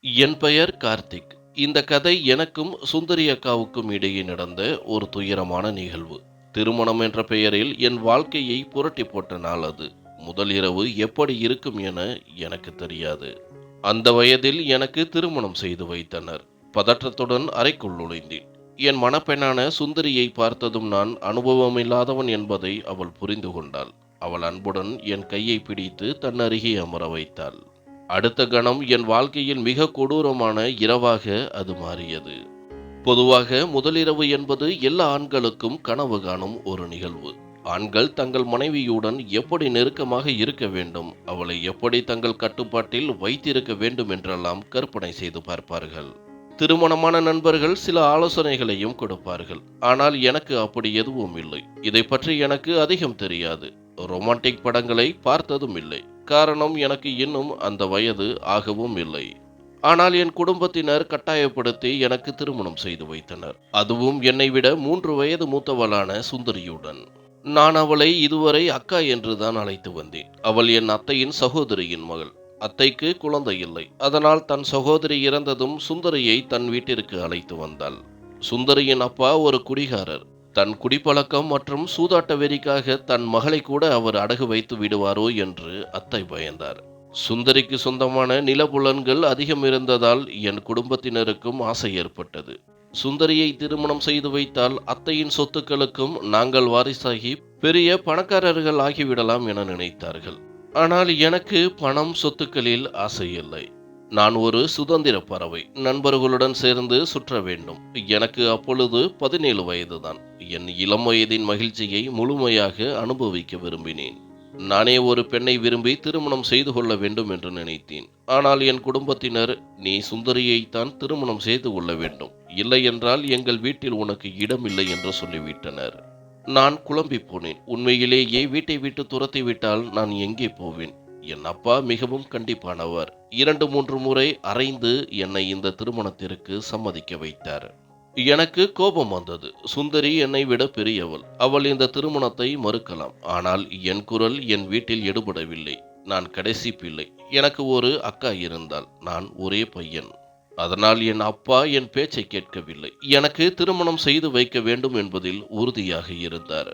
என் பெயர் கார்த்திக். இந்த கதை எனக்கும் சுந்தரி அக்காவுக்கும் இடையே நடந்த ஒரு துயரமான நிகழ்வு. திருமணம் என்ற பெயரில் என் வாழ்க்கையை புரட்டி போட்ட நாள் அது. முதல் இரவு எப்படி இருக்கும் என எனக்கு தெரியாது. அந்த வயதில் எனக்கு திருமணம் செய்து வைத்தனர். பதற்றத்துடன் அறைக்குள் நுழைந்தேன். என் மணப்பெண்ணான சுந்தரியை பார்த்ததும் நான் அனுபவமில்லாதவன் என்பதை அவள் புரிந்து கொண்டாள். அவள் அன்புடன் என் கையை பிடித்து தன் அருகே அமர வைத்தாள். அடுத்த கணம் என் வாழ்க்கையில் மிக கொடூரமான இரவாக அது மாறியது. பொதுவாக முதலிரவு என்பது எல்லா ஆண்களுக்கும் கனவு காணும் ஒரு நிகழ்வு. ஆண்கள் தங்கள் மனைவியுடன் எப்படி நெருக்கமாக இருக்க வேண்டும் அவளை எப்படி தங்கள் கட்டுப்பாட்டில் வைத்திருக்க வேண்டும் என்றெல்லாம் கற்பனை செய்து பார்ப்பார்கள். திருமணமான நண்பர்கள் சில ஆலோசனைகளையும் கொடுப்பார்கள் ஆனால் எனக்கு அப்படி எதுவும் இல்லை. இதை பற்றி எனக்கு அதிகம் தெரியாது. ரொமான்டிக் படங்களை பார்த்ததும் இல்லை. காரணம் எனக்கு இன்னும் அந்த வயது ஆகவும் இல்லை. ஆனால் என் குடும்பத்தினர் கட்டாயப்படுத்தி எனக்கு திருமணம் செய்து வைத்தனர். அதுவும் என்னை விட மூன்று வயது மூத்தவளான சுந்தரியுடன். நான் அவளை இதுவரை அக்கா என்றுதான் அழைத்து வந்தேன். அவள் என் அத்தையின் சகோதரியின் மகள். அத்தைக்கு குழந்தை இல்லை. அதனால் தன் சகோதரி இறந்ததும் சுந்தரியை தன் வீட்டிற்கு அழைத்து வந்தாள். சுந்தரியின் அப்பா ஒரு குடிகாரர். தன் குடிப்பழக்கம் மற்றும் சூதாட்ட வெறிக்காக தன் மகளை கூட அவர் அடகு வைத்து விடுவாரோ என்று அத்தை பயந்தார். சுந்தரிக்கு சொந்தமான நிலபுலன்கள் அதிகம் இருந்ததால் என் குடும்பத்தினருக்கும் ஆசை ஏற்பட்டது. சுந்தரியை திருமணம் செய்து வைத்தால் அத்தையின் சொத்துக்களுக்கும் நாங்கள் வாரிசாகி பெரிய பணக்காரர்கள் ஆகிவிடலாம் என நினைத்தார்கள். ஆனால் எனக்கு பணம் சொத்துக்களில் ஆசை இல்லை. நான் ஒரு சுதந்திர பறவை. நண்பர்களுடன் சேர்ந்து சுற்ற வேண்டும். எனக்கு அப்பொழுது பதினேழு வயதுதான். என் இளம் வயதின் மகிழ்ச்சியை முழுமையாக அனுபவிக்க விரும்பினேன். நானே ஒரு பெண்ணை விரும்பி திருமணம் செய்து கொள்ள வேண்டும் என்று நினைத்தேன். ஆனால் என் குடும்பத்தினர் நீ சுந்தரியைத்தான் திருமணம் செய்து கொள்ள வேண்டும். இல்லை என்றால் எங்கள் வீட்டில் உனக்கு இடமில்லை என்று சொல்லிவிட்டனர். நான் குழம்பி போனேன். உண்மையிலேயே வீட்டை விட்டு துரத்தி விட்டால் நான் எங்கே போவேன்? என் அப்பா மிகவும் கண்டிப்பானவர். இரண்டு மூன்று முறை அரைந்து என்னை இந்த திருமணத்திற்கு சம்மதிக்க வைத்தார். எனக்கு கோபம் வந்தது. சுந்தரி என்னை விட பெரியவள். அவள் இந்த திருமணத்தை மறுக்கலாம். ஆனால் என் குரல் என் வீட்டில் எடுபடவில்லை. நான் கடைசி பிள்ளை. எனக்கு ஒரு அக்கா இருந்தால் நான் ஒரே பையன். அதனால் என் அப்பா என் பேச்சை கேட்கவில்லை. எனக்கு திருமணம் செய்து வைக்க வேண்டும் என்பதில் உறுதியாக இருந்தார்.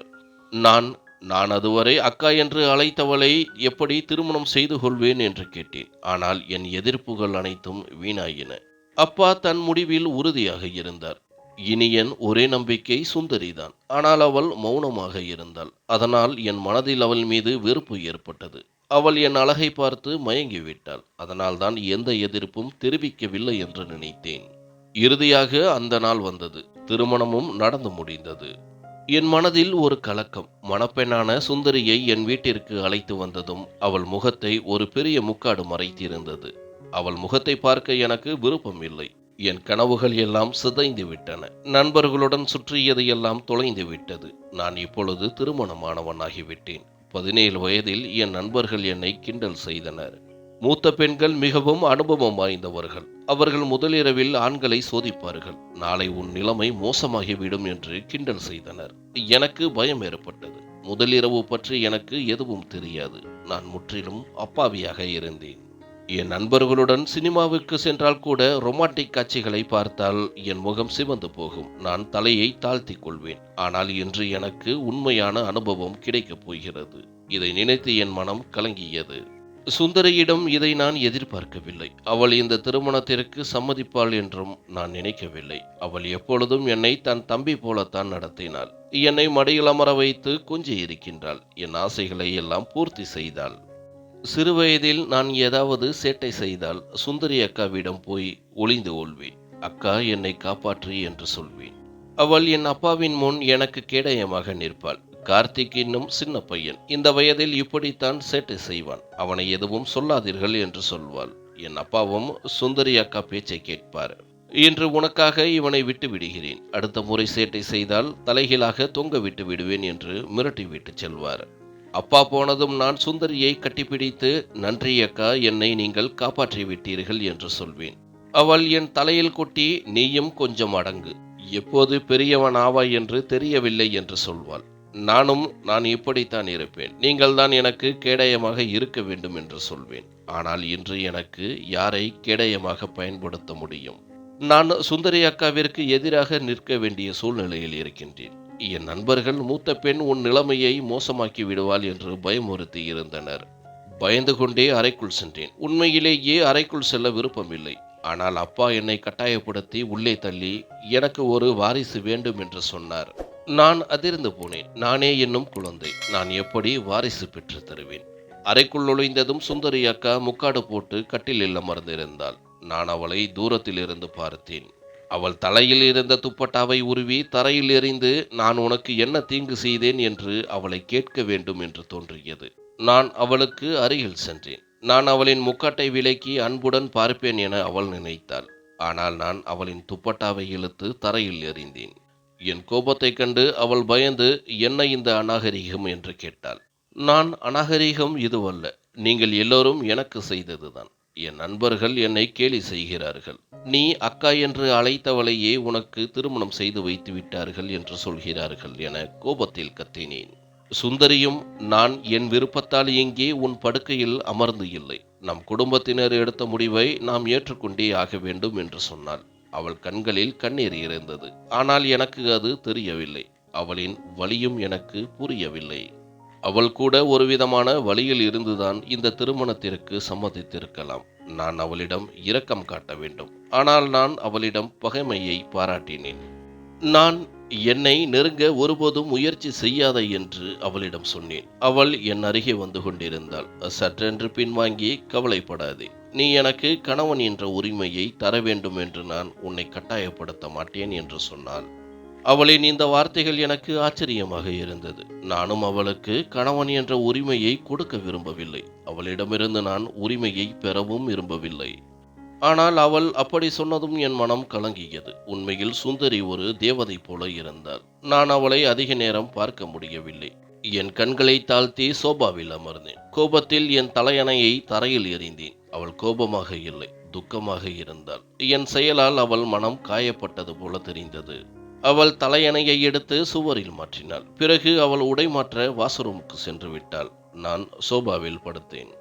நான் நான் அதுவரை அக்கா என்று அழைத்தவளை எப்படி திருமணம் செய்து கொள்வேன் என்று கேட்டேன். ஆனால் என் எதிர்ப்புகள் அனைத்தும் வீணாயின. அப்பா தன் முடிவில் உறுதியாக இருந்தார். இனி என் ஒரே நம்பிக்கை சுந்தரிதான். ஆனால் அவள் மௌனமாக இருந்தாள். அதனால் என் மனதில் அவள் மீது வெறுப்பு ஏற்பட்டது. அவள் என் அழகை பார்த்து மயங்கிவிட்டாள். அதனால்தான் எந்த எதிர்ப்பும் தெரிவிக்கவில்லை என்று நினைத்தேன். இறுதியாக அந்த நாள் வந்தது. திருமணமும் நடந்து முடிந்தது. என் மனதில் ஒரு கலக்கம். மணப்பெண்ணான சுந்தரியை என் வீட்டிற்கு அழைத்து வந்ததும் அவள் முகத்தை ஒரு பெரிய முக்காடு மறைத்திருந்தது. அவள் முகத்தை பார்க்க எனக்கு விருப்பம் இல்லை. என் கனவுகள் எல்லாம் சிதைந்து விட்டன. நண்பர்களுடன் சுற்றியது எல்லாம் தொலைந்து விட்டது. நான் இப்பொழுது திருமணமானவனாகிவிட்டேன். பதினேழு வயதில் என் நண்பர்கள் என்னை கிண்டல் செய்தனர். மூத்த பெண்கள் மிகவும் அனுபவம் வாய்ந்தவர்கள். அவர்கள் முதலிரவில் ஆண்களை சோதிப்பார்கள். நாளை உன் நிலைமை மோசமாகிவிடும் என்று கிண்டல் செய்தனர். எனக்கு பயம் ஏற்பட்டது. முதலிரவு பற்றி எனக்கு எதுவும் தெரியாது. நான் முற்றிலும் அப்பாவியாக இருந்தேன். என் நண்பர்களுடன் சினிமாவுக்கு சென்றால் கூட ரொமான்டிக் காட்சிகளை பார்த்தால் என் முகம் சிவந்து போகும். நான் தலையை தாழ்த்திக் கொள்வேன். ஆனால் இன்று எனக்கு உண்மையான அனுபவம் கிடைக்கப் போகிறது. இதை நினைத்து என் மனம் கலங்கியது. சுந்தரியிடம் இதை நான் எதிர்பார்க்கவில்லை. அவள் இந்த திருமணத்திற்கு சம்மதிப்பாள் என்றும் நான் நினைக்கவில்லை. அவள் எப்பொழுதும் என்னை தன் தம்பி போலத்தான் நடத்தினாள். என்னை மடியில் அமர வைத்து கொஞ்சி இருக்கின்றாள். என் ஆசைகளை எல்லாம் பூர்த்தி செய்தாள். சிறுவயதில் நான் ஏதாவது சேட்டை செய்தால் சுந்தரி அக்காவிடம் போய் ஒளிந்து கொள்வேன். அக்கா என்னை காப்பாற்று என்று சொல்வேன். அவள் என் அப்பாவின் முன் எனக்கு கேடயமாக நிற்பாள். கார்த்திக் இன்னும் சின்ன பையன். இந்த வயதில் இப்படித்தான் சேட்டை செய்வான். அவனை எதுவும் சொல்லாதீர்கள் என்று சொல்வாள். என் அப்பாவும் சுந்தரி அக்கா பேச்சை கேட்பார். இன்று உனக்காக இவனை விட்டு விடுகிறேன். அடுத்த முறை சேட்டை செய்தால் தலைகீழாக தொங்க விட்டு விடுவேன் என்று மிரட்டி விட்டு செல்வார். அப்பா போனதும் நான் சுந்தரியை கட்டிப்பிடித்து நன்றி அக்கா என்னை நீங்கள் காப்பாற்றி விட்டீர்கள் என்று சொல்வேன். அவள் என் தலையில் கொட்டி நீயும் கொஞ்சம் அடங்கு. எப்போது பெரியவன் ஆவாய் என்று தெரியவில்லை என்று சொல்வாள். நானும் நான் இப்படித்தான் இருப்பேன். நீங்கள் தான் எனக்கு கேடயமாக இருக்க வேண்டும் என்று சொல்வேன். ஆனால் இன்று எனக்கு யாரை கேடயமாக பயன்படுத்த முடியும்? நான் சுந்தரி அக்காவிற்கு எதிராக நிற்க வேண்டிய சூழ்நிலையில் இருக்கின்றேன். என் நண்பர்கள் மூத்த பெண் உன் நிலைமையை மோசமாக்கி விடுவாள் என்று பயமுறுத்தி இருந்தனர். பயந்து கொண்டே அறைக்குள் சென்றேன். உண்மையிலேயே அறைக்குள் செல்ல விருப்பமில்லை. ஆனால் அப்பா என்னை கட்டாயப்படுத்தி உள்ளே தள்ளி எனக்கு ஒரு வாரிசு வேண்டும் என்று சொன்னார். நான் அதிர்ந்து போனேன். நானே என்னும் குழந்தை. நான் எப்படி வாரிசு பெற்று தருவேன்? அறைக்குள் நுழைந்ததும் சுந்தரி அக்கா முக்காடு போட்டு கட்டிலில் அமர்ந்திருந்தாள். நான் அவளை தூரத்தில் இருந்து பார்த்தேன். அவள் தலையில் இருந்த துப்பட்டாவை உருவி தரையில் எறிந்து நான் உனக்கு என்ன தீங்கு செய்தேன் என்று அவளை கேட்க வேண்டும் என்று தோன்றியது. நான் அவளுக்கு அருகில் சென்றேன். நான் அவளின் முக்காட்டை விலக்கி அன்புடன் பார்ப்பேன் என அவள் நினைத்தாள். ஆனால் நான் அவளின் துப்பட்டாவை இழுத்து தரையில் எறிந்தேன். என் கோபத்தைக் கண்டு அவள் பயந்து என்ன இந்த அநாகரிகம்? என்று கேட்டாள். நான் அநாகரிகம் இதுவல்ல. நீங்கள் எல்லோரும் எனக்கு செய்ததுதான். என் நண்பர்கள் என்னை கேலி செய்கிறார்கள். நீ அக்கா என்று அழைத்தவளையே உனக்கு திருமணம் செய்து வைத்து விட்டார்கள் என்று சொல்கிறார்கள் என கோபத்தில் கத்தினேன். சுந்தரியும் நான் என் விருப்பத்தால் இங்கே உன் படுக்கையில் அமர்ந்து இல்லை. நம் குடும்பத்தினர் எடுத்த முடிவை நாம் ஏற்றுக்கொண்டே ஆக வேண்டும் என்று சொன்னாள். அவள் கண்களில் கண்ணீர் இருந்தது. ஆனால் எனக்கு அது தெரியவில்லை. அவளின் வலியும் எனக்கு புரியவில்லை. அவள் கூட ஒரு விதமான வழியில் இருந்துதான் இந்த திருமணத்திற்கு சம்மதித்திருக்கலாம். நான் அவளிடம் இரக்கம் காட்ட வேண்டும். ஆனால் நான் அவளிடம் பகைமையை பாராட்டினேன். நான் என்னை நெருங்க ஒருபோதும் முயற்சி செய்யாத என்று அவளிடம் சொன்னேன். அவள் என் அருகே வந்து கொண்டிருந்தாள். சற்றென்று பின்வாங்கி கவலைப்படாதே. நீ எனக்கு கணவன் என்ற உரிமையை தர வேண்டும் என்று நான் உன்னை கட்டாயப்படுத்த மாட்டேன் என்று சொன்னாள். அவளின் இந்த வார்த்தைகள் எனக்கு ஆச்சரியமாக இருந்தது. நானும் அவளுக்கு கணவன் என்ற உரிமையை கொடுக்க விரும்பவில்லை. அவளிடமிருந்து நான் உரிமையை பெறவும் விரும்பவில்லை. ஆனால் அவள் அப்படி சொன்னதும் என் மனம் கலங்கியது. உண்மையில் சுந்தரி ஒரு தேவதை போல இருந்தாள். நான் அவளை அதிக நேரம் பார்க்க முடியவில்லை. என் கண்களை தாழ்த்தி சோபாவில் அமர்ந்தேன். கோபத்தில் என் தலையணையை தரையில் எறிந்தேன். அவள் கோபமாக இல்லை துக்கமாக இருந்தாள். என் செயலால் அவள் மனம் காயப்பட்டது போல தெரிந்தது. அவள் தலையணையை எடுத்து சுவரில் மாற்றினாள். பிறகு அவள் உடை மாற்ற வாசரூமுக்கு சென்று விட்டாள். நான் சோபாவில் படுத்தேன்.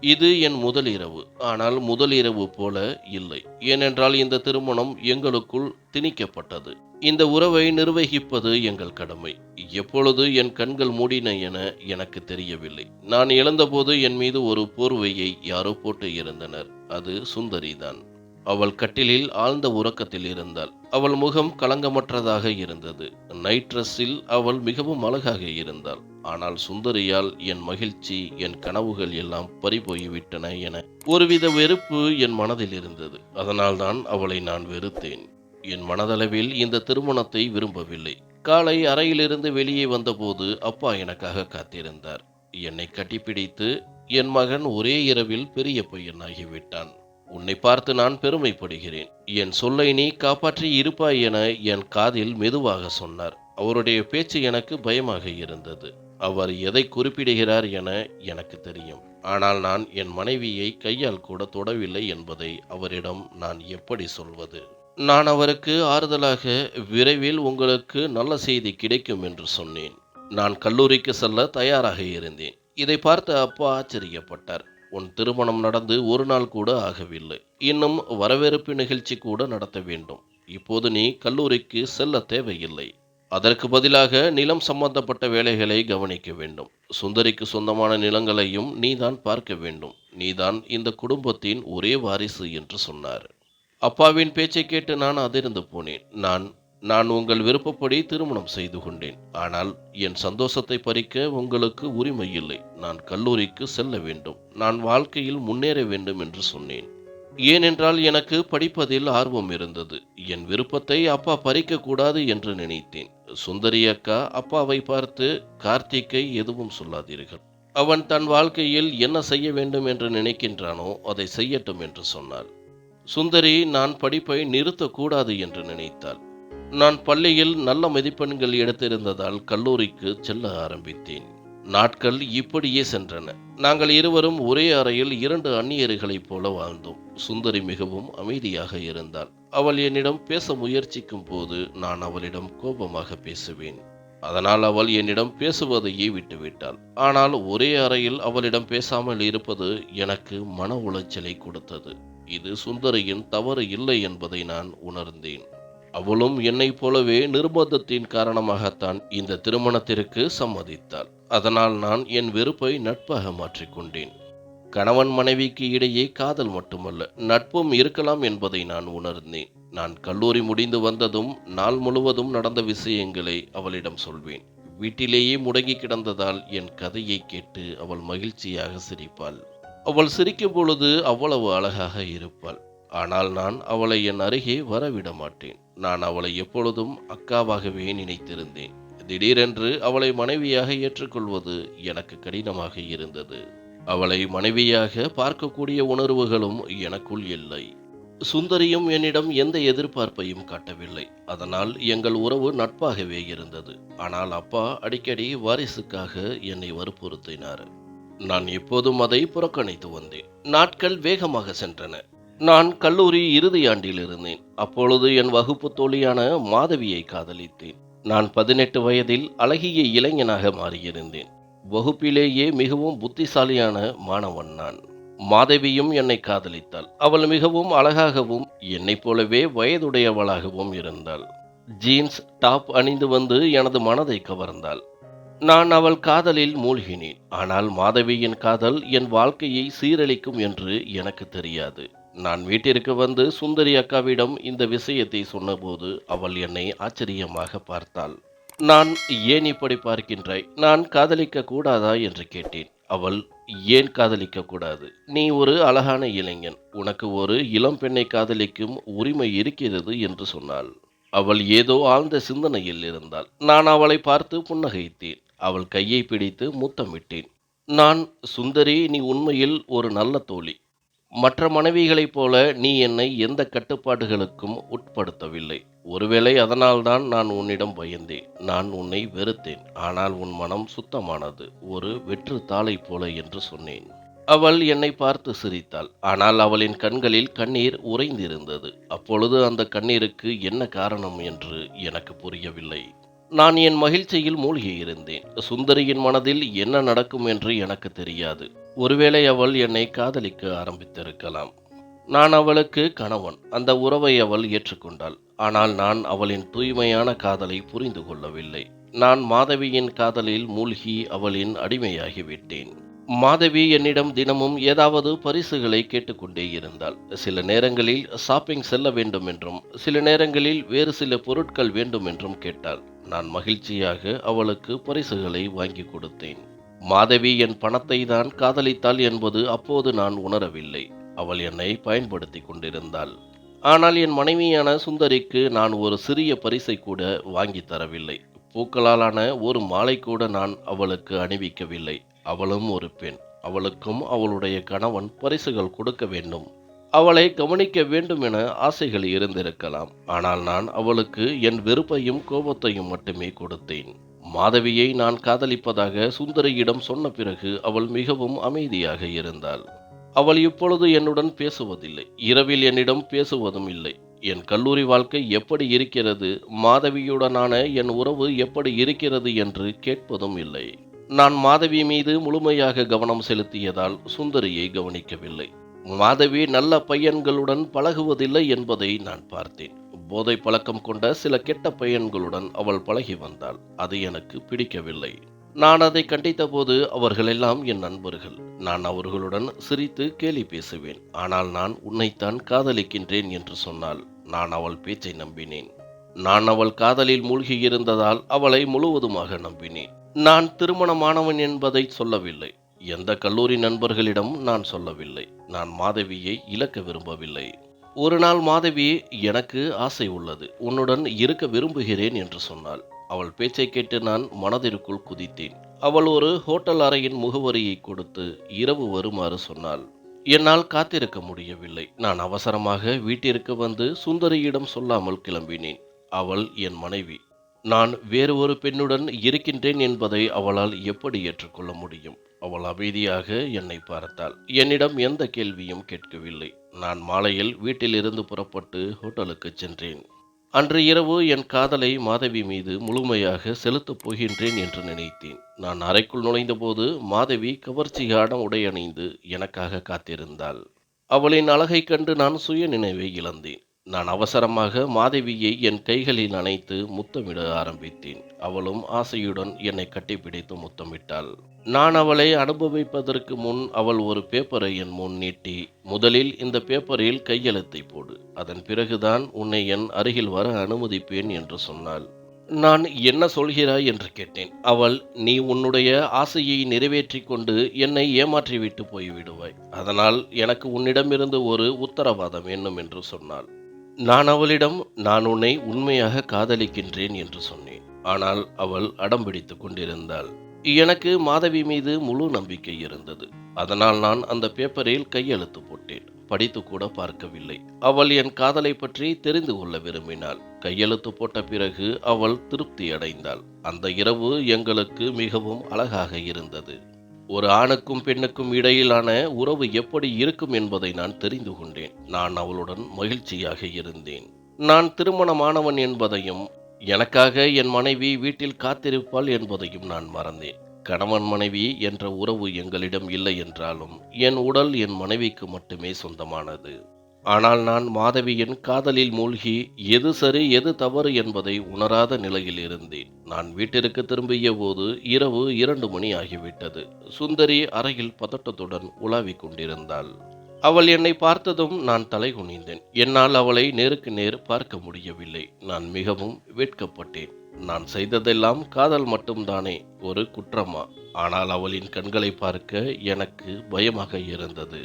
இது என் முதல் இரவு ஆனால் முதல் இரவு போல இல்லை. ஏனென்றால் இந்த திருமணம் எங்களுக்குள் திணிக்கப்பட்டது. இந்த உறவை நிர்வகிப்பது எங்கள் கடமை. எப்பொழுது என் கண்கள் மூடின என எனக்கு தெரியவில்லை. நான் இழந்தபோது என் மீது ஒரு போர்வையை யாரோ போட்டு இருந்தனர். அது சுந்தரிதான். அவள் கட்டிலில் ஆழ்ந்த உறக்கத்தில் இருந்தாள். அவள் முகம் களங்கமற்றதாக இருந்தது. நைட் ட்ரெஸ்ஸில் அவள் மிகவும் அழகாக இருந்தாள். ஆனால் சுந்தரியால் என் மகிழ்ச்சி என் கனவுகள் எல்லாம் பறிபோய்விட்டன என ஒருவித வெறுப்பு என் மனதில் இருந்தது. அதனால்தான் அவளை நான் வெறுத்தேன். என் மனதளவில் இந்த திருமணத்தை விரும்பவில்லை. காலை அறையிலிருந்து வெளியே வந்தபோது அப்பா எனக்காக காத்திருந்தார். என்னை கட்டிப்பிடித்து என் மகன் ஒரே இரவில் பெரிய பையனாகிவிட்டான். உன்னை பார்த்து நான் பெருமைப்படுகிறேன். என் சொல்லை நீ காப்பாற்றி இருப்பாய் என என் காதில் மெதுவாக சொன்னார். அவருடைய பேச்சு எனக்கு பயமாக இருந்தது. அவர் எதை குறிப்பிடுகிறார் என எனக்கு தெரியும். ஆனால் நான் என் மனைவியை கையால் கூட தொடவில்லை என்பதை அவரிடம் நான் எப்படி சொல்வது? நான் அவருக்கு ஆறுதலாக விரைவில் உங்களுக்கு நல்ல செய்தி கிடைக்கும் என்று சொன்னேன். நான் கல்லூரிக்கு செல்ல தயாராக இருந்தேன். இதை பார்த்து அப்பா ஆச்சரியப்பட்டார். உன் திருமணம் நடந்து ஒரு நாள் கூட ஆகவில்லை. இன்னும் வரவேற்பு நிகழ்ச்சி கூட நடத்த வேண்டும். இப்போது நீ கல்லூரிக்கு செல்ல தேவையில்லை. அதற்கு பதிலாக நிலம் சம்பந்தப்பட்ட வேலைகளை கவனிக்க வேண்டும். சுந்தரிக்கு சொந்தமான நிலங்களையும் நீதான் பார்க்க வேண்டும். நீதான் இந்த குடும்பத்தின் ஒரே வாரிசு என்று சொன்னார். அப்பாவின் பேச்சை கேட்டு நான் அதிர்ந்து போனேன். நான் நான் உங்கள் விருப்பப்படி திருமணம் செய்து கொண்டேன். ஆனால் என் சந்தோஷத்தை பறிக்க உங்களுக்கு உரிமை இல்லை நான் கல்லூரிக்கு செல்ல வேண்டும். நான் வாழ்க்கையில் முன்னேற வேண்டும் என்று சொன்னேன். ஏனென்றால் எனக்கு படிப்பதில் ஆர்வம் இருந்தது. என் விருப்பத்தை அப்பா பறிக்கக்கூடாது என்று நினைத்தேன். சுந்தரி அக்கா அப்பாவை பார்த்து கார்த்திக்கை எதுவும் சொல்லாதீர்கள். அவன் தன் வாழ்க்கையில் என்ன செய்ய வேண்டும் என்று நினைக்கின்றானோ அதை செய்யட்டும் என்று சொன்னாள். சுந்தரி நான் படிப்பை நிறுத்தக்கூடாது என்று நினைத்தாள். நான் பள்ளியில் நல்ல மதிப்பெண்கள் எடுத்திருந்ததால் கல்லூரிக்கு செல்ல ஆரம்பித்தேன். நாட்கள் இப்படியே சென்றன. நாங்கள் இருவரும் ஒரே அறையில் இரண்டு அந்நியர்களைப் போல வாழ்ந்தோம். சுந்தரி மிகவும் அமைதியாக இருந்தாள். அவள் என்னிடம் பேச முயற்சிக்கும் போது நான் அவளிடம் கோபமாக பேசுவேன். அதனால் அவள் என்னிடம் பேசுவதையே விட்டுவிட்டாள். ஆனால் ஒரே அறையில் அவளிடம் பேசாமல் இருப்பது எனக்கு மன உளைச்சலை கொடுத்தது. இது சுந்தரியின் தவறு இல்லை என்பதை நான் உணர்ந்தேன். அவளும் என்னைப் போலவே நிர்பந்தத்தின் காரணமாகத்தான் இந்த திருமணத்திற்கு சம்மதித்தாள். அதனால் நான் என் வெறுப்பை நட்பாக மாற்றிக்கொண்டேன் கணவன் மனைவிக்கு இடையே காதல் மட்டுமல்ல நட்பும் இருக்கலாம் என்பதை நான் உணர்ந்தேன். நான் கல்லூரி முடிந்து வந்ததும் நாள் முழுவதும் நடந்த விஷயங்களை அவளிடம் சொல்வேன். வீட்டிலேயே முடங்கி கிடந்ததால் என் கதையை கேட்டு அவள் மகிழ்ச்சியாக சிரிப்பாள். அவள் சிரிக்கும் பொழுது அவ்வளவு அழகாக இருப்பாள். ஆனால் நான் அவளை என் அருகே வரவிட மாட்டேன் நான் அவளை எப்பொழுதும் அக்காவாகவே நினைத்திருந்தேன். திடீரென்று அவளை மனைவியாக ஏற்றுக்கொள்வது எனக்கு கடினமாக இருந்தது. அவளை மனைவியாக பார்க்கக்கூடிய உணர்வுகளும் எனக்குள் இல்லை. சுந்தரியும் என்னிடம் எந்த எதிர்பார்ப்பையும் காட்டவில்லை. அதனால் எங்கள் உறவு நட்பாகவே இருந்தது. ஆனால் அப்பா அடிக்கடி வாரிசுக்காக என்னை வற்புறுத்தினார். நான் எப்போதும் அதை புறக்கணித்து வந்தேன். நாட்கள் வேகமாக சென்றன. நான் கல்லூரி இறுதி ஆண்டில் இருந்தேன். அப்பொழுது என் வகுப்பு தோழியான மாதவியை காதலித்தேன். நான் பதினெட்டு வயதில் அழகிய இளைஞனாக மாறியிருந்தேன். வகுப்பிலேயே மிகவும் புத்திசாலியான மாணவன் நான். மாதவியும் என்னை காதலித்தாள். அவள் மிகவும் அழகாகவும் என்னைப் போலவே வயதுடையவளாகவும் இருந்தாள். ஜீன்ஸ் டாப் அணிந்து வந்து எனது மனதை கவர்ந்தாள். நான் அவள் காதலில் மூழ்கினேன். ஆனால் மாதவியின் காதல் என் வாழ்க்கையை சீரழிக்கும் என்று எனக்கு தெரியாது. நான் வீட்டிற்கு வந்து சுந்தரி அக்காவிடம் இந்த விஷயத்தை சொன்னபோது அவள் என்னை ஆச்சரியமாக பார்த்தாள். நான் ஏன் இப்படி பார்க்கின்றாய் நான் காதலிக்க கூடாதா என்று கேட்டேன். அவள் ஏன் காதலிக்க கூடாது? நீ ஒரு அழகான இளைஞன். உனக்கு ஒரு இளம் பெண்ணை காதலிக்கும் உரிமை இருக்கிறது என்று சொன்னாள். அவள் ஏதோ ஆழ்ந்த சிந்தனையில் இருந்தாள். நான் அவளை பார்த்து புன்னகைத்தேன். அவள் கையை பிடித்து முத்தமிட்டேன். நான் சுந்தரி நீ உண்மையில் ஒரு நல்ல தோழி. மற்ற மனைவிகளைப் போல நீ என்னை எந்த கட்டுப்பாடுகளுக்கும் உட்படுத்தவில்லை. ஒருவேளை அதனால்தான் நான் உன்னிடம் பயந்தேன். நான் உன்னை வெறுத்தேன். ஆனால் உன் மனம் சுத்தமானது. ஒரு வெற்று தாளை போல என்று சொன்னேன். அவள் என்னை பார்த்து சிரித்தாள். ஆனால் அவளின் கண்களில் கண்ணீர் உறைந்திருந்தது. அப்பொழுது அந்த கண்ணீருக்கு என்ன காரணம் என்று எனக்கு புரியவில்லை. நான் என் மகிழ்ச்சியில் மூழ்கியிருந்தேன் சுந்தரியின் மனதில் என்ன நடக்கும் என்று எனக்கு தெரியாது. ஒருவேளை அவள் என்னை காதலிக்க ஆரம்பித்திருக்கலாம். நான் அவளுக்கு கணவன். அந்த உறவை அவள் ஏற்றுக்கொண்டாள். ஆனால் நான் அவளின் தூய்மையான காதலை புரிந்து கொள்ளவில்லை. நான் மாதவியின் காதலில் மூழ்கி அவளின் அடிமையாகிவிட்டேன். மாதவி என்னிடம் தினமும் ஏதாவது பரிசுகளை கேட்டுக்கொண்டே இருந்தாள். சில நேரங்களில் ஷாப்பிங் செல்ல வேண்டும் என்றும் சில நேரங்களில் வேறு சில பொருட்கள் வேண்டும் என்றும் கேட்டாள். நான் மகிழ்ச்சியாக அவளுக்கு பரிசுகளை வாங்கி கொடுத்தேன். மாதவி என் பணத்தை தான் காதலித்தாள் என்பது அப்போது நான் உணரவில்லை. அவள் என்னை பயன்படுத்தி கொண்டிருந்தாள். ஆனால் என் மனைவியான சுந்தரிக்கு நான் ஒரு சிறிய பரிசை கூட வாங்கி தரவில்லை. பூக்களாலான ஒரு மாலை கூட நான் அவளுக்கு அணிவிக்கவில்லை. அவளும் ஒரு பெண். அவளுக்கும் அவளுடைய கணவன் பரிசுகள் கொடுக்க வேண்டும். அவளை கவனிக்க வேண்டும் என ஆசைகள் இருந்திருக்கலாம். ஆனால் நான் அவளுக்கு என் வெறுப்பையும் கோபத்தையும் மட்டுமே கொடுத்தேன். மாதவியை நான் காதலிப்பதாக சுந்தரியிடம் சொன்ன பிறகு அவள் மிகவும் அமைதியாக இருந்தாள். அவள் இப்பொழுது என்னுடன் பேசுவதில்லை. இரவில் என்னிடம் பேசுவதும் இல்லை. என் கல்லூரி வாழ்க்கை எப்படி இருக்கிறது? மாதவியுடனான என் உறவு எப்படி இருக்கிறது என்று கேட்பதும் இல்லை. நான் மாதவி மீது முழுமையாக கவனம் செலுத்தியதால் சுந்தரியை கவனிக்கவில்லை. மாதவி நல்ல பையன்களுடன் பழகுவதில்லை என்பதை நான் பார்த்தேன். போதை பழக்கம் கொண்ட சில கெட்ட பையன்களுடன் அவள் பழகி வந்தாள். அது எனக்கு பிடிக்கவில்லை. நான் அதை கண்டித்தபோது அவர்களெல்லாம் என் நண்பர்கள். நான் அவர்களுடன் சிரித்து கேலி பேசுவேன். ஆனால் நான் உன்னைத்தான் காதலிக்கின்றேன் என்று சொன்னால் நான் அவள் பேச்சை நம்பினேன். நான் அவள் காதலில் மூழ்கியிருந்ததால் அவளை முழுவதுமாக நம்பினேன். நான் திருமணமானவன் என்பதை சொல்லவில்லை. எந்த கல்லூரி நண்பர்களிடம் நான் சொல்லவில்லை. நான் மாதவியை இழக்க விரும்பவில்லை. ஒரு நாள் மாதவி எனக்கு ஆசை உள்ளது. உன்னுடன் இருக்க விரும்புகிறேன் என்று சொன்னாள். அவள் பேச்சை கேட்டு நான் மனதிற்குள் குதித்தேன். அவள் ஒரு ஹோட்டல் அறையின் முகவரியை கொடுத்து இரவு வருமாறு சொன்னாள். என்னால் காத்திருக்க முடியவில்லை. நான் அவசரமாக வீட்டிற்கு வந்து சுந்தரியிடம் சொல்லாமல் கிளம்பினேன். அவள் என் மனைவி. நான் வேறு ஒரு பெண்ணுடன் இருக்கின்றேன் என்பதை அவளால் எப்படி ஏற்றுக்கொள்ள முடியும்? அவள் அமைதியாக என்னை பார்த்தாள். என்னிடம் எந்த கேள்வியும் கேட்கவில்லை. நான் மாலையில் வீட்டிலிருந்து புறப்பட்டு ஹோட்டலுக்கு சென்றேன். அன்று இரவு என் காதலை மாதவி மீது முழுமையாக செலுத்தப் போகின்றேன் என்று நினைத்தேன். நான் அறைக்குள் நுழைந்தபோது மாதவி கவர்ச்சியான உடை அணிந்து எனக்காக காத்திருந்தாள். அவளின் அழகைக் கண்டு நான் சுய நினைவை இழந்தேன். நான் அவசரமாக மாதவியை என் கைகளில் அணைத்து முத்தமிட ஆரம்பித்தேன். அவளும் ஆசையுடன் என்னை கட்டிப்பிடித்து முத்தமிட்டாள். நான் அவளை அனுபவிப்பதற்கு முன் அவள் ஒரு பேப்பரை என் முன் நீட்டி முதலில் இந்த பேப்பரில் கையெழுத்தை போடு. அதன் பிறகுதான் உன்னை என் அருகில் வர அனுமதிப்பேன் என்று சொன்னாள். நான் என்ன சொல்கிறாய் என்று கேட்டேன். அவள் நீ உன்னுடைய ஆசையை நிறைவேற்றி கொண்டு என்னை ஏமாற்றிவிட்டு போய்விடுவாய். அதனால் எனக்கு உன்னிடமிருந்து ஒரு உத்தரவாதம் என்னும் என்று சொன்னாள். நான் அவளிடம் நான் உன்னை உண்மையாக காதலிக்கின்றேன் என்று சொன்னேன். ஆனால் அவள் அடம்பிடித்துக் கொண்டிருந்தாள். எனக்கு மாதவி மீது முழு நம்பிக்கை இருந்தது. அதனால் நான் அந்த பேப்பரில் கையெழுத்து போட்டேன். படித்து கூட பார்க்கவில்லை. அவள் என் காதலை பற்றி தெரிந்து கொள்ள விரும்பினாள். கையெழுத்து போட்ட பிறகு அவள் திருப்தி அடைந்தாள். அந்த இரவு எங்களுக்கு மிகவும் அழகாக இருந்தது. ஒரு ஆணுக்கும் பெண்ணுக்கும் இடையிலான உறவு எப்படி இருக்கும் என்பதை நான் தெரிந்து கொண்டேன். நான் அவளுடன் மகிழ்ச்சியாக இருந்தேன். நான் திருமணமானவன் என்பதையும் எனக்காக என் மனைவி வீட்டில் காத்திருப்பாள் என்பதையும் நான் மறந்தேன். கணவன் மனைவி என்ற உறவு எங்களிடம் இல்லை என்றாலும் என் உடல் என் மனைவிக்கு மட்டுமே சொந்தமானது. ஆனால் நான் மாதவியின் காதலில் மூழ்கி எது சரி எது தவறு என்பதை உணராத நிலையில் இருந்தேன். நான் வீட்டிற்கு திரும்பிய போது இரவு இரண்டு மணி ஆகிவிட்டது. சுந்தரி அறையில் பதட்டத்துடன் உலாவிக் கொண்டிருந்தாள். அவள் என்னை பார்த்ததும் நான் தலை குனிந்தேன். என்னால் அவளை நேருக்கு நேர் பார்க்க முடியவில்லை. நான் மிகவும் வெட்கப்பட்டேன். நான் செய்ததெல்லாம் காதல் மட்டும்தானே ஒரு குற்றமா? ஆனால் அவளின் கண்களை பார்க்க எனக்கு பயமாக இருந்தது.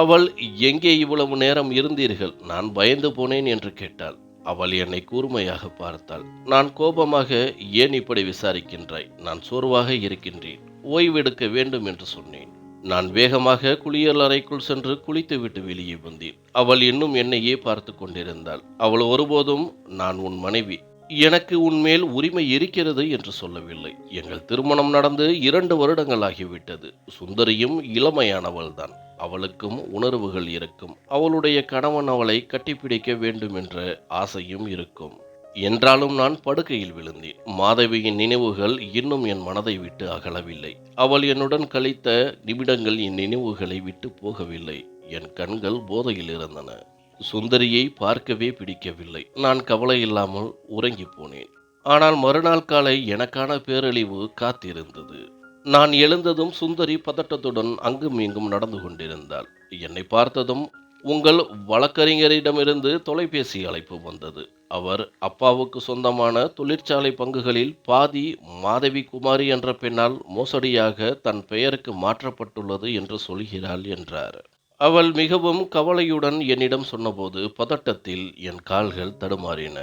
அவள் எங்கே இவ்வளவு நேரம் இருந்தீர்கள்? நான் பயந்து போனேன் என்று கேட்டாள். அவள் என்னை கூர்மையாக பார்த்தாள். நான் கோபமாக ஏன் இப்படி விசாரிக்கின்றாய்? நான் சோர்வாக இருக்கின்றேன். ஓய்வெடுக்க வேண்டும் என்று சொன்னேன். நான் வேகமாக குளியல் அறைக்குள் சென்று குளித்துவிட்டு வெளியே வந்தேன். அவள் இன்னும் என்னையே பார்த்து கொண்டிருந்தாள். அவள் ஒருபோதும் நான் உன் மனைவி. எனக்கு உன்மேல் உரிமை இருக்கிறது என்று சொல்லவில்லை. எங்கள் திருமணம் நடந்து இரண்டு வருடங்கள் ஆகிவிட்டது சுந்தரியும் இளமையானவள்தான். அவளுக்கும் உணர்வுகள் இருக்கும். அவளுடைய கணவன் அவளை கட்டிப்பிடிக்க வேண்டும் என்ற ஆசையும் இருக்கும். என்றாலும் நான் படுக்கையில் விழுந்தேன். மாதவியின் நினைவுகள் இன்னும் என் மனதை விட்டு அகலவில்லை. அவள் என்னுடன் கழித்த நிமிடங்கள் என் நினைவுகளை விட்டு போகவில்லை. என் கண்கள் போதையில் இருந்தன. சுந்தரியை பார்க்கவே பிடிக்கவில்லை. நான் கவலை இல்லாமல் உறங்கி போனேன். ஆனால் மறுநாள் காலை எனக்கான பேரழிவு காத்திருந்தது. நான் எழுந்ததும் சுந்தரி பதட்டத்துடன் அங்கும் இங்கும் நடந்து கொண்டிருந்தாள். என்னை பார்த்ததும் உங்கள் வழக்கறிஞரிடமிருந்து தொலைபேசி அழைப்பு வந்தது. அவர் அப்பாவுக்கு சொந்தமான தொழிற்சாலை பங்குகளில் பாதி மாதவி குமாரி என்ற பெண்ணால் மோசடியாக தன் பெயருக்கு மாற்றப்பட்டுள்ளது என்று சொல்கிறாள் என்றார். அவள் மிகவும் கவலையுடன் என்னிடம் சொன்னபோது பதட்டத்தில் என் கால்கள் தடுமாறின.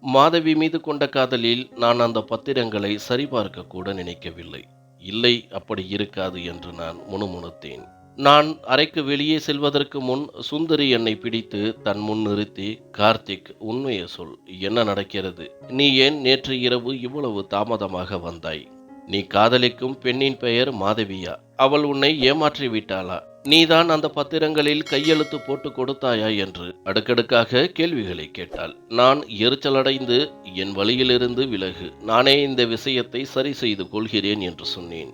மாதவி மீது கொண்ட காதலில் நான் அந்த பத்திரங்களை சரிபார்க்க கூட நினைக்கவில்லை. இல்லை அப்படி இருக்காது என்று நான் முணுமுணுத்தேன். நான் அறைக்கு வெளியே செல்வதற்கு முன் சுந்தரி என்னை பிடித்து தன் முன் நிறுத்தி கார்த்திக் உண்மையை சொல் என்ன நடக்கிறது? நீ ஏன் நேற்று இரவு இவ்வளவு தாமதமாக வந்தாய்? நீ காதலிக்கும் பெண்ணின் பெயர் மாதவியா. அவள் உன்னை ஏமாற்றி விட்டாளா நீதான் அந்த பத்திரங்களில் கையெழுத்து போட்டு கொடுத்தாயா என்று அடுக்கடுக்காக கேள்விகளை கேட்டாள். நான் எரிச்சலடைந்து என் வழியிலிருந்து விலகு நானே இந்த விஷயத்தை சரி செய்து கொள்கிறேன் என்று சொன்னேன்.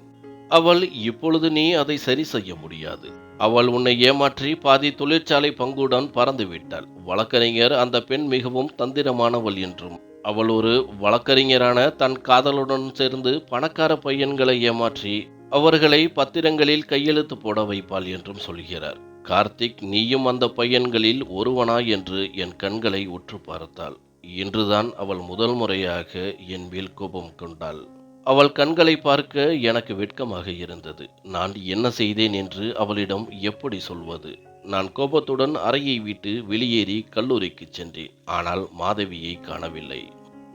அவள் இப்பொழுது நீ அதை சரி செய்ய முடியாது. அவள் உன்னை ஏமாற்றி பாதி தொழிற்சாலை பங்குடன் பறந்துவிட்டாள் வழக்கறிஞர் அந்த பெண் மிகவும் தந்திரமானவள் என்றும் அவள் ஒரு வழக்கறிஞரான தன் காதலுடன் சேர்ந்து பணக்கார பையன்களை ஏமாற்றி அவர்களை பத்திரங்களில் கையெழுத்து போட வைப்பாள் என்றும் சொல்கிறார். கார்த்திக் நீயும் அந்த பையன்களில் ஒருவனா என்று என் கண்களை உற்று பார்த்தாள். இன்றுதான் அவள் முதல் முறையாக என் மேல் கோபம் கொண்டாள். அவள் கண்களை பார்க்க எனக்கு வெட்கமாக இருந்தது. நான் என்ன செய்தேன் என்று அவளிடம் எப்படி சொல்வது? நான் கோபத்துடன் அறையை விட்டு வெளியேறி கல்லூரிக்கு சென்றேன். ஆனால் மாதவியை காணவில்லை.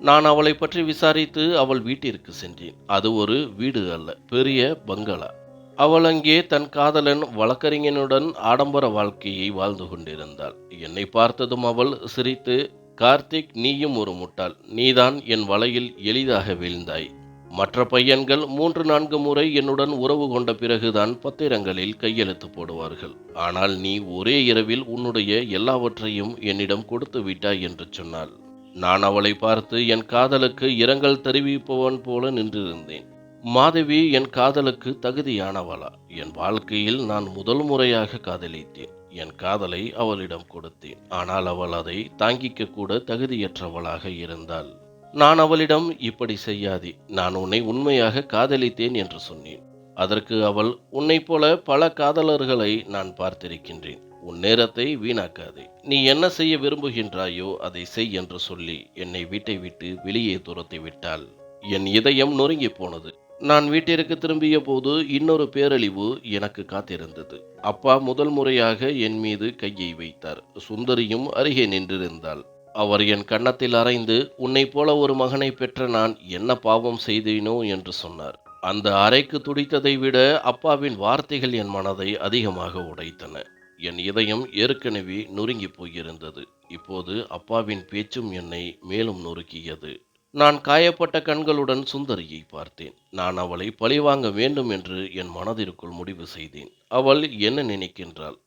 நான் அவளை பற்றி விசாரித்து அவள் வீட்டிற்கு சென்றேன். அது ஒரு வீடு அல்ல பெரிய பங்களா. அவள் அங்கே தன் காதலன் வழக்கறிஞனுடன் ஆடம்பர வாழ்க்கையை வாழ்ந்து கொண்டிருந்தாள். என்னை பார்த்ததும் அவள் சிரித்து கார்த்திக் நீயும் ஒரு முட்டாள். நீதான் என் வலையில் எளிதாக வீழ்ந்தாய். மற்ற பையன்கள் மூன்று நான்கு முறை என்னுடன் உறவு கொண்ட பிறகுதான் பத்திரங்களில் கையெழுத்து போடுவார்கள். ஆனால் நீ ஒரே இரவில் உன்னுடைய எல்லாவற்றையும் என்னிடம் கொடுத்து விட்டாய் என்று சொன்னாள். நான் அவளை பார்த்து என் காதலுக்கு இரங்கல் தெரிவிப்பவன் போல நின்றிருந்தேன். மாதவி என் காதலுக்கு தகுதியானவளா? என் வாழ்க்கையில் நான் முதல் முறையாக காதலித்தேன். என் காதலை அவளிடம் கொடுத்தேன். ஆனால் அவள் அதை தாங்கிக்க கூட தகுதியற்றவளாக இருந்தாள். நான் அவளிடம் இப்படி செய்யாதே நான் உன்னை உண்மையாக காதலித்தேன் என்று சொன்னேன். அதற்கு அவள் உன்னைப் போல பல காதலர்களை நான் பார்த்திருக்கின்றேன். உன் நேரத்தை வீணாக்காதே. நீ என்ன செய்ய விரும்புகின்றாயோ அதை செய் என்று சொல்லி என்னை வீட்டை விட்டு வெளியே துரத்தி விட்டாள். என் இதயம் நொறுங்கி போனது. நான் வீட்டிற்கு திரும்பிய போது இன்னொரு பேரழிவு எனக்கு காத்திருந்தது. அப்பா முதல் முறையாக என் மீது கையை வைத்தார். சுந்தரியும் அருகே நின்றிருந்தாள். அவர் என் கன்னத்தில் அறைந்து உன்னைப் போல ஒரு மகனை பெற்ற நான் என்ன பாவம் செய்தேனோ? என்று சொன்னார். அந்த அறைக்கு துடித்ததை விட அப்பாவின் வார்த்தைகள் என் மனதை அதிகமாக உடைத்தன. என் இதயம் ஏற்கனவே நொறுங்கி போயிருந்தது. இப்போது அப்பாவின் பேச்சும் என்னை மேலும் நொறுக்கியது. நான் காயப்பட்ட கண்களுடன் சுந்தரியை பார்த்தேன். நான் அவளை பழிவாங்க வேண்டும் என்று என் மனதிற்குள் முடிவு செய்தேன். அவள் என்ன நினைக்கின்றாள்?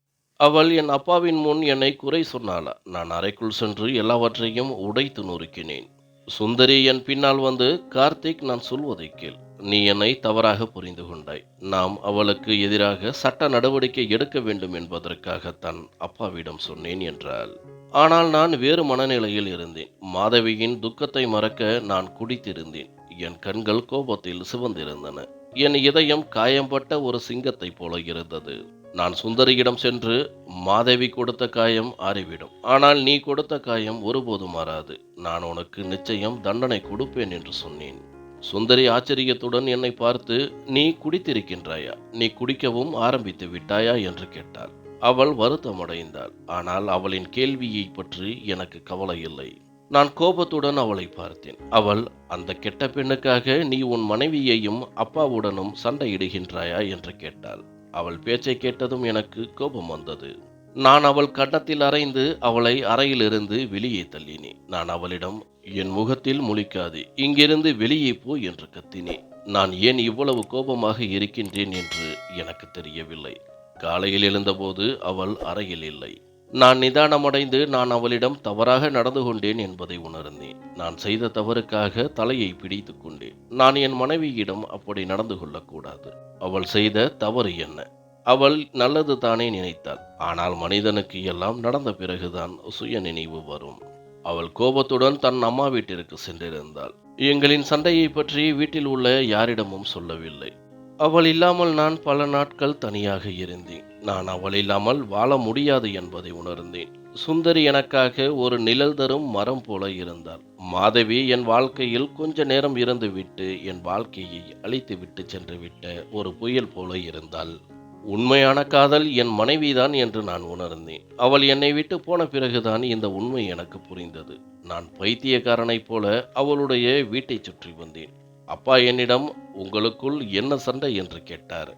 அவள் என் அப்பாவின் முன் என்னை குறை சொன்னாளா? நான் அறைக்குள் சென்று எல்லாவற்றையும் உடைத்து நொறுக்கினேன். சுந்தரி என் பின்னால் வந்து கார்த்திக் நான் சொல்வதை கேள். நீ என்னை தவறாக புரிந்து கொண்டாய். நாம் அவளுக்கு எதிராக சட்ட நடவடிக்கை எடுக்க வேண்டும் என்பதற்காகத்தான் அப்பாவிடம் சொன்னேன் என்றாள். ஆனால் நான் வேறு மனநிலையில் இருந்தேன். மாதவியின் துக்கத்தை மறக்க நான் குடித்திருந்தேன். என் கண்கள் கோபத்தில் சிவந்திருந்தன. என் இதயம் காயம்பட்ட ஒரு சிங்கத்தைப் போல இருந்தது. நான் சுந்தரியிடம் சென்று மாதவி கொடுத்த காயம் ஆறிவிடும். ஆனால் நீ கொடுத்த காயம் ஒருபோதும் மாறாது. நான் உனக்கு நிச்சயம் தண்டனை கொடுப்பேன் என்று சொன்னேன். சுந்தரி ஆச்சரியத்துடன் என்னை பார்த்து நீ குடித்திருக்கின்றாயா? நீ குடிக்கவும் ஆரம்பித்து விட்டாயா? என்று கேட்டாள். அவள் வருத்தமடைந்தாள். ஆனால் அவளின் கேள்வியை பற்றி எனக்கு கவலை இல்லை. நான் கோபத்துடன் அவளை பார்த்தேன். அவள் அந்த கெட்ட பெண்ணுக்காக நீ உன் மனைவியையும் அப்பாவுடனும் சண்டையிடுகின்றாயா? என்று கேட்டாள். அவள் பேச்சை கேட்டதும் எனக்கு கோபம் வந்தது. நான் அவள் கன்னத்தில் அறைந்து அவளை அறையிலிருந்து வெளியே தள்ளினேன் நான் அவளிடம் என் முகத்தில் முழிக்காது இங்கிருந்து வெளியே போ என்று கத்தினேன் நான் ஏன் இவ்வளவு கோபமாக இருக்கின்றேன்? என்று எனக்கு தெரியவில்லை. காலையில் எழுந்தபோது அவள் அறையில் இல்லை. நான் நிதானமடைந்து நான் அவளிடம் தவறாக நடந்து கொண்டேன் என்பதை உணர்ந்தேன். நான் செய்த தவறுக்காக தலையை பிடித்து கொண்டேன். நான் என் மனைவியிடம் அப்படி நடந்து கொள்ளக்கூடாது. அவள் செய்த தவறு என்ன? அவள் நல்லது தானே நினைத்தாள். ஆனால் மனிதனுக்கு எல்லாம் நடந்த பிறகுதான் சுய நினைவு வரும். அவள் கோபத்துடன் தன் அம்மா வீட்டிற்கு சென்றிருந்தாள். எங்களின் சண்டையை பற்றி வீட்டில் உள்ள யாரிடமும் சொல்லவில்லை. அவள் இல்லாமல் நான் பல நாட்கள் தனியாக இருந்தேன். நான் அவள் இல்லாமல் வாழ முடியாது என்பதை உணர்ந்தேன். சுந்தரி எனக்காக ஒரு நிழல் தரும் மரம் போல இருந்தாள். மாதவி என் வாழ்க்கையில் கொஞ்ச நேரம் இருந்துவிட்டு என் வாழ்க்கையை அழித்து விட்டு சென்று விட்ட ஒரு புயல் போல இருந்தாள். உண்மையான காதல் என் மனைவிதான் என்று நான் உணர்ந்தேன். அவள் என்னை விட்டு போன பிறகுதான் இந்த உண்மை எனக்கு புரிந்தது. நான் பைத்தியக்காரனைப் போல அவளுடைய வீட்டைச் சுற்றி வந்தேன். அப்பா என்னிடம் உங்களுக்குள் என்ன சண்டை என்று கேட்டார்.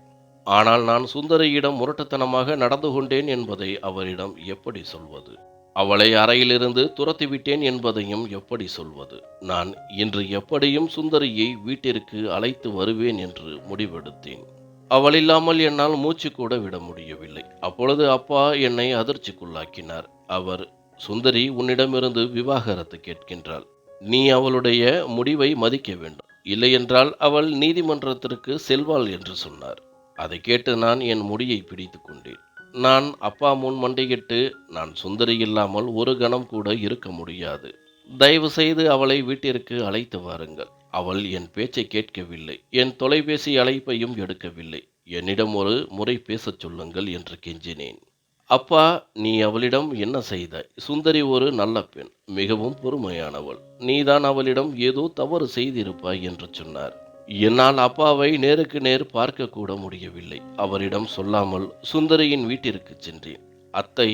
ஆனால் நான் சுந்தரியிடம் முரட்டுத்தனமாக நடந்து கொண்டேன் என்பதை அவரிடம் எப்படி சொல்வது? அவளை அறையிலிருந்து துரத்திவிட்டேன் என்பதையும் எப்படி சொல்வது? நான் இன்று எப்படியும் சுந்தரியை வீட்டிற்கு அழைத்து வருவேன் என்று முடிவெடுத்தேன். அவள் இல்லாமல் என்னால் மூச்சு கூட விட முடியவில்லை. அப்பொழுது அப்பா என்னை அதிர்ச்சிக்குள்ளாக்கினார். அவர் சுந்தரி உன்னிடமிருந்து விவாகரத்து கேட்கின்றாள். நீ அவளுடைய முடிவை மதிக்க வேண்டும். இல்லையென்றால் அவள் நீதிமன்றத்திற்கு செல்வாள் என்று சொன்னார். அதை கேட்டு நான் என் முடியை பிடித்து கொண்டேன். நான் அப்பா முன் மண்டையிட்டு நான் சுந்தரி இல்லாமல் ஒரு கணம் கூட இருக்க முடியாது. தயவு செய்து அவளை வீட்டிற்கு அழைத்து வாருங்கள். அவள் என் பேச்சை கேட்கவில்லை. என் தொலைபேசி அழைப்பையும் எடுக்கவில்லை. என்னிடம் ஒரு முறை பேசச் சொல்லுங்கள் என்று கெஞ்சினேன். அப்பா நீ அவளிடம் என்ன செய்தாய் சுந்தரி ஒரு நல்ல பெண் மிகவும் பொறுமையானவள். நீதான் அவளிடம் ஏதோ தவறு செய்திருப்பாய் என்று சொன்னார். என்னால் அப்பாவை நேருக்கு நேர் பார்க்க கூட முடியவில்லை. அவரிடம் சொல்லாமல் சுந்தரியின் வீட்டிற்கு சென்றேன். அத்தை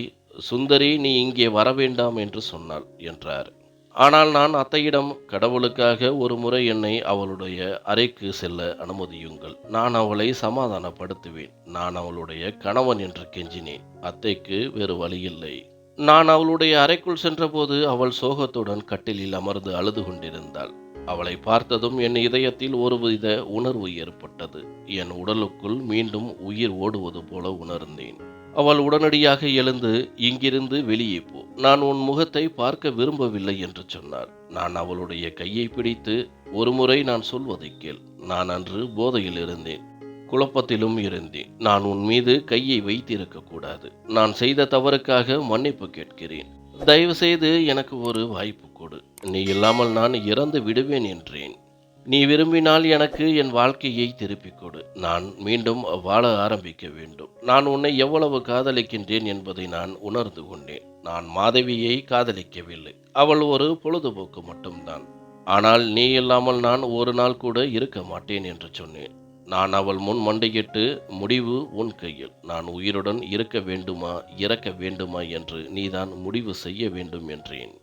சுந்தரி நீ இங்கே வரவேண்டாம் என்று சொன்னாள் என்றார். ஆனால் நான் அத்தையிடம் கடவுளுக்காக ஒரு முறை என்னை அவளுடைய அறைக்கு செல்ல அனுமதியுங்கள். நான் அவளை சமாதானப்படுத்துவேன். நான் அவளுடைய கணவன் என்று கெஞ்சினேன். அத்தைக்கு வேறு வழியில்லை. நான் அவளுடைய அறைக்குள் சென்றபோது அவள் சோகத்துடன் கட்டிலில் அமர்ந்து அழுது கொண்டிருந்தாள். அவளை பார்த்ததும் என் இதயத்தில் ஒருவித உணர்வு ஏற்பட்டது. என் உடலுக்குள் மீண்டும் உயிர் ஓடுவது போல உணர்ந்தேன். அவள் உடனடியாக எழுந்து இங்கிருந்து வெளியே போ. நான் உன் முகத்தை பார்க்க விரும்பவில்லை என்று சொன்னார். நான் அவளுடைய கையை பிடித்து ஒருமுறை நான் சொல்வதை கேள். நான் அன்று போதையில் இருந்தேன். குழப்பத்திலும் இருந்தேன். நான் உன் மீது கையை வைத்திருக்க கூடாது. நான் செய்த தவறுக்காக மன்னிப்பு கேட்கிறேன். தயவு செய்து எனக்கு ஒரு வாய்ப்பு கொடு. நீ இல்லாமல் நான் இறந்து விடுவேன் என்றேன். நீ விரும்பினால் எனக்கு என் வாழ்க்கையை திருப்பிக் கொடு. நான் மீண்டும் வாழ ஆரம்பிக்க வேண்டும். நான் உன்னை எவ்வளவு காதலிக்கின்றேன் என்பதை நான் உணர்ந்து கொண்டேன். நான் மாதவியை காதலிக்கவில்லை. அவள் ஒரு பொழுதுபோக்கு மட்டும்தான். ஆனால் நீ இல்லாமல் நான் ஒரு நாள் கூட இருக்க மாட்டேன் என்று சொன்னேன். நான் அவள் முன் மண்டையிட்டு முடிவு உன் கையில். நான் உயிருடன் இருக்க வேண்டுமா இறக்க வேண்டுமா என்று நீதான் முடிவு செய்ய வேண்டும் என்றேன்.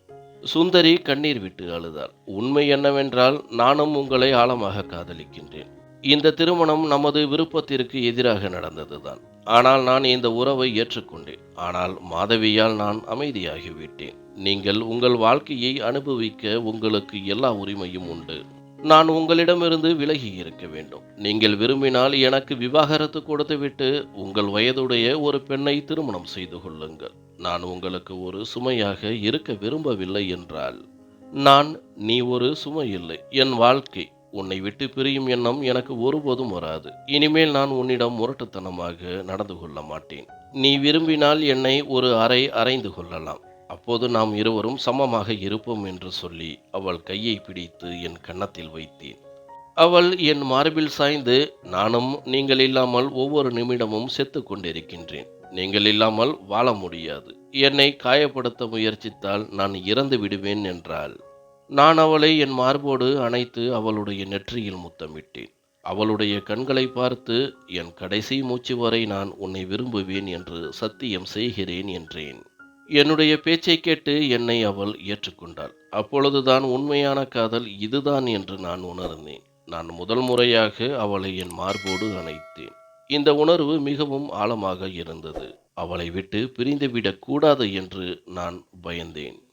சுந்தரி கண்ணீர் விட்டு அழுதாள். உண்மை என்னவென்றால் நானும் உங்களை ஆழமாக காதலிக்கின்றேன். இந்த திருமணம் நமது விருப்பத்திற்கு எதிராக நடந்ததுதான். ஆனால் நான் இந்த உறவை ஏற்றுக்கொண்டேன். ஆனால் மாதவியால் நான் அமைதியாகிவிட்டேன். நீங்கள் உங்கள் வாழ்க்கையை அனுபவிக்க உங்களுக்கு எல்லா உரிமையும் உண்டு. நான் உங்களிடமிருந்து விலகி இருக்க வேண்டும். நீங்கள் விரும்பினால் எனக்கு விவாகரத்து கொடுத்துவிட்டு உங்கள் வயதுடைய ஒரு பெண்ணை திருமணம் செய்து கொள்ளுங்கள். நான் உங்களுக்கு ஒரு சுமையாக இருக்க விரும்பவில்லை என்றால் நான் நீ ஒரு சுமை இல்லை. என் வாழ்க்கை உன்னை விட்டு பிரியும் எண்ணம் எனக்கு ஒருபோதும் வராது. இனிமேல் நான் உன்னிடம் முரட்டுத்தனமாக நடந்து கொள்ள மாட்டேன். நீ விரும்பினால் என்னை ஒரு அறை அறைந்து கொள்ளலாம். அப்போது நாம் இருவரும் சமமாக இருப்போம் என்று சொல்லி அவள் கையை பிடித்து என் கன்னத்தில் வைத்தேன். அவள் என் மார்பில் சாய்ந்து நானும் நீங்கள் இல்லாமல் ஒவ்வொரு நிமிடமும் செத்து கொண்டிருக்கின்றேன். நீங்கள் இல்லாமல் வாழ முடியாது. என்னை காயப்படுத்த முயற்சித்தால் நான் இறந்து விடுவேன் என்றாள். நான் அவளை என் மார்போடு அணைத்து அவளுடைய நெற்றியில் முத்தமிட்டேன். அவளுடைய கண்களை பார்த்து என் கடைசி மூச்சு வரை நான் உன்னை விரும்புவேன் என்று சத்தியம் செய்கிறேன் என்றேன். என்னுடைய பேச்சை கேட்டு என்னை அவள் ஏற்றுக்கொண்டாள். அப்பொழுதுதான் உண்மையான காதல் இதுதான் என்று நான் உணர்ந்தேன். நான் முதல் முறையாக அவளை என் மார்போடு அணைத்தேன். இந்த உணர்வு மிகவும் ஆழமாக இருந்தது. அவளை விட்டு பிரிந்துவிடக் கூடாது என்று நான் பயந்தேன்.